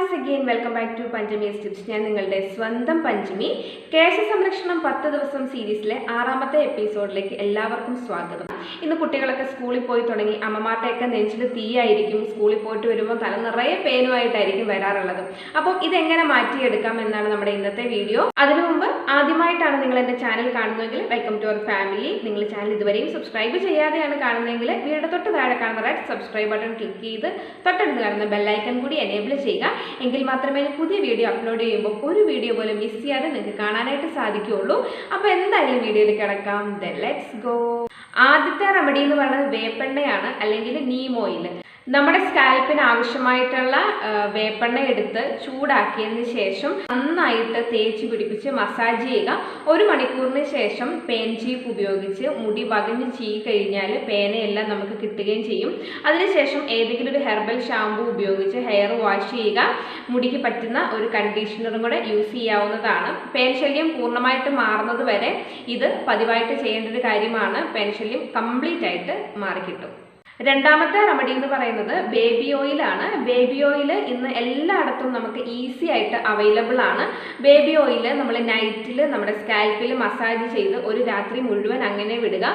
Once again welcome back to Panchami tips ഞാൻ നിങ്ങളുടെ സ്വന്തം പഞ്ചമി കേശ സംരക്ഷണം പത്ത് ദിവസം സീരീസിലെ ആറാമത്തെ എപ്പിസോഡിലേക്ക് എല്ലാവർക്കും സ്വാഗതം. ഇന്ന് കുട്ടികളൊക്കെ സ്കൂളിൽ പോയി തുടങ്ങി അമ്മമാരുടെയൊക്കെ നെഞ്ചിൽ തീയായിരിക്കും. സ്കൂളിൽ പോയിട്ട് വരുമ്പോൾ തല നിറയെ പേനുമായിട്ടായിരിക്കും വരാറുള്ളത്. അപ്പോൾ ഇതെങ്ങനെ മാറ്റിയെടുക്കാം എന്നാണ് നമ്മുടെ ഇന്നത്തെ വീഡിയോ. അതിനു മുമ്പ് ആദ്യമായിട്ടാണ് നിങ്ങൾ എന്റെ ചാനൽ കാണുന്നതെങ്കിൽ വെൽക്കം ടു അവർ ഫാമിലി നിങ്ങൾ ചാനൽ ഇതുവരെയും സബ്സ്ക്രൈബ് ചെയ്യാതെയാണ് കാണുന്നതെങ്കിൽ വീടെ തൊട്ട് താഴെ കാണുന്ന റെഡ് സബ്സ്ക്രൈബ് ബട്ടൺ ക്ലിക്ക് ചെയ്ത് തൊട്ടടുത്ത് കാണുന്ന ബെല്ലൈക്കൺ കൂടി എനേബിൾ ചെയ്യുക. എങ്കിൽ മാത്രമേ പുതിയ വീഡിയോ അപ്ലോഡ് ചെയ്യുമ്പോൾ ഒരു വീഡിയോ പോലും മിസ് ചെയ്യാതെ നിങ്ങൾക്ക് കാണാനായിട്ട് സാധിക്കുകയുള്ളൂ. അപ്പോൾ എന്തായാലും വീഡിയോയിൽ കിടക്കാം. ദ ലെറ്റ്സ് ഗോ ആദ്യത്തെ റെമഡി എന്ന് പറയുന്നത് വേപ്പെണ്ണയാണ് അല്ലെങ്കിൽ നീമോയിൽ നമ്മുടെ സ്കാൽപ്പിന് ആവശ്യമായിട്ടുള്ള വേപ്പെണ്ണ എടുത്ത് ചൂടാക്കിയതിന് ശേഷം നന്നായിട്ട് തേച്ച് പിടിപ്പിച്ച് മസാജ് ചെയ്യുക. ഒരു മണിക്കൂറിന് ശേഷം പേൻ ചീപ്പ് ഉപയോഗിച്ച് മുടി വകഞ്ഞ് ചീ കഴിഞ്ഞാൽ പേനയെല്ലാം നമുക്ക് കിട്ടുകയും ചെയ്യും. അതിനുശേഷം ഏതെങ്കിലും ഒരു ഹെർബൽ ഷാമ്പു ഉപയോഗിച്ച് ഹെയർ വാഷ് ചെയ്യുക. മുടിക്ക് പറ്റുന്ന ഒരു കണ്ടീഷണറും കൂടെ യൂസ് ചെയ്യാവുന്നതാണ്. പേൻ ശല്യം പൂർണമായിട്ട് മാറുന്നത് വരെ ഇത് പതിവായിട്ട് ചെയ്യേണ്ട ഒരു കാര്യമാണ്. പേൻ ശല്യം കംപ്ലീറ്റ് ആയിട്ട് മാറിക്കിട്ടും. രണ്ടാമത്തെ റെമഡി എന്ന് പറയുന്നത് ബേബി ഓയിലാണ് ബേബി ഓയിൽ ഇന്ന് എല്ലായിടത്തും നമുക്ക് ഈസി ആയിട്ട് അവൈലബിൾ ആണ്. ബേബി ഓയിൽ നമ്മൾ നൈറ്റിൽ നമ്മുടെ സ്കാൽപ്പിൽ മസാജ് ചെയ്ത് ഒരു രാത്രി മുഴുവൻ അങ്ങനെ വിടുക.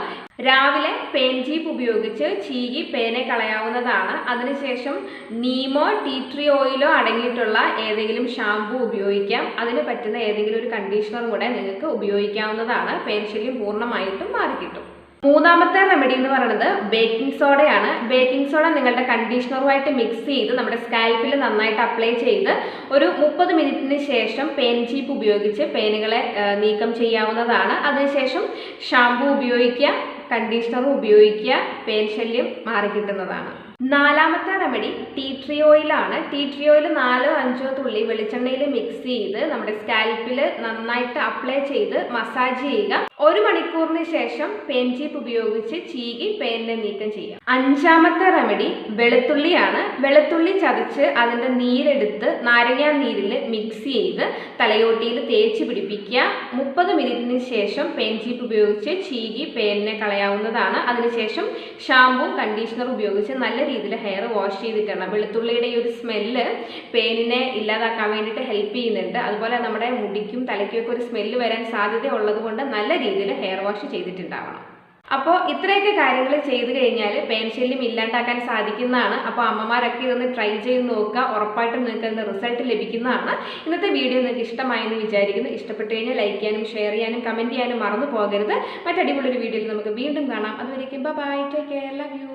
രാവിലെ പേൻ ജീപ്പ് ഉപയോഗിച്ച് ചീകി പേനെ കളയാവുന്നതാണ്. അതിനുശേഷം നീമോ ടീ ട്രീ ഓയിലോ അടങ്ങിയിട്ടുള്ള ഏതെങ്കിലും ഷാമ്പു ഉപയോഗിക്കാം. അതിന് പറ്റുന്ന ഏതെങ്കിലും ഒരു കണ്ടീഷണറും കൂടെ നിങ്ങൾക്ക് ഉപയോഗിക്കാവുന്നതാണ്. പേൻ ശല്യം പൂർണമായിട്ടും മാറിക്കിട്ടും. മൂന്നാമത്തെ റെമഡി എന്ന് പറയുന്നത് ബേക്കിംഗ് സോഡയാണ് ബേക്കിംഗ് സോഡ നിങ്ങളുടെ കണ്ടീഷണറുമായിട്ട് മിക്സ് ചെയ്ത് നമ്മുടെ സ്കാൽപ്പിൽ നന്നായിട്ട് അപ്ലൈ ചെയ്ത് ഒരു മുപ്പത് മിനിറ്റിന് ശേഷം പേൻ ചീപ്പ് ഉപയോഗിച്ച് പേനുകളെ നീക്കം ചെയ്യാവുന്നതാണ്. അതിനുശേഷം ഷാമ്പു ഉപയോഗിക്കുക കണ്ടീഷണറും ഉപയോഗിക്കുക പേൻ ശല്യം മാറിക്കിട്ടുന്നതാണ്. നാലാമത്തെ റെമഡി ടീ ട്രീ ഓയിലാണ് ടീ ട്രീ ഓയിൽ നാലോ അഞ്ചോ തുള്ളി വെളിച്ചെണ്ണയിൽ മിക്സ് ചെയ്ത് നമ്മുടെ സ്കാൽപ്പിൽ നന്നായിട്ട് അപ്ലൈ ചെയ്ത് മസാജ് ചെയ്യുക. ഒരു മണിക്കൂറിന് ശേഷം പെൻ ചീപ്പ് ഉപയോഗിച്ച് ചീകി പേനിനെ നീക്കം ചെയ്യുക. അഞ്ചാമത്തെ റെമഡി വെളുത്തുള്ളിയാണ്. വെളുത്തുള്ളി ചതച്ച് അതിന്റെ നീരെടുത്ത് നാരങ്ങാ നീരിൽ മിക്സ് ചെയ്ത് തലയോട്ടിയിൽ തേച്ച് പിടിപ്പിക്കുക. മുപ്പത് മിനിറ്റിന് ശേഷം പെൻ ചീപ്പ് ഉപയോഗിച്ച് ചീകി പെനിനെ കളയാവുന്നതാണ്. അതിനുശേഷം ഷാമ്പൂ കണ്ടീഷണർ ഉപയോഗിച്ച് നല്ല രീതിയിൽ ഹെയർ വാഷ് ചെയ്തിട്ടാണ്. വെളുത്തുള്ളിയുടെ ഈ ഒരു സ്മെല്ല് പെയിനിനെ ഇല്ലാതാക്കാൻ വേണ്ടിയിട്ട് ഹെൽപ്പ് ചെയ്യുന്നുണ്ട്. അതുപോലെ നമ്മുടെ മുടിക്കും തലയ്ക്കും ഒക്കെ ഒരു സ്മെല്ല് വരാൻ സാധ്യത ഉള്ളതുകൊണ്ട് നല്ല രീതിയിൽ ഹെയർ വാഷ് ചെയ്തിട്ടുണ്ടാവണം. അപ്പോൾ ഇത്രയൊക്കെ കാര്യങ്ങൾ ചെയ്തു കഴിഞ്ഞാൽ പെയിൻ ശല്യം ഇല്ലാണ്ടാക്കാൻ സാധിക്കുന്നതാണ്. അപ്പോൾ അമ്മമാരൊക്കെ ഇതൊന്ന് ട്രൈ ചെയ്ത് നോക്കുക. ഉറപ്പായിട്ടും നിങ്ങൾക്ക് അതിന്റെ റിസൾട്ട് ലഭിക്കുന്നതാണ്. ഇന്നത്തെ വീഡിയോ നിങ്ങൾക്ക് ഇഷ്ടമായെന്ന് വിചാരിക്കുന്നു. ഇഷ്ടപ്പെട്ടു കഴിഞ്ഞാൽ ലൈക്ക് ചെയ്യാനും ഷെയർ ചെയ്യാനും കമന്റ് ചെയ്യാനും മറന്നു പോകരുത്. മറ്റടിപൊളി ഒരു വീഡിയോയിൽ നമുക്ക് വീണ്ടും കാണാം. അതുവരേക്കും bye take care love you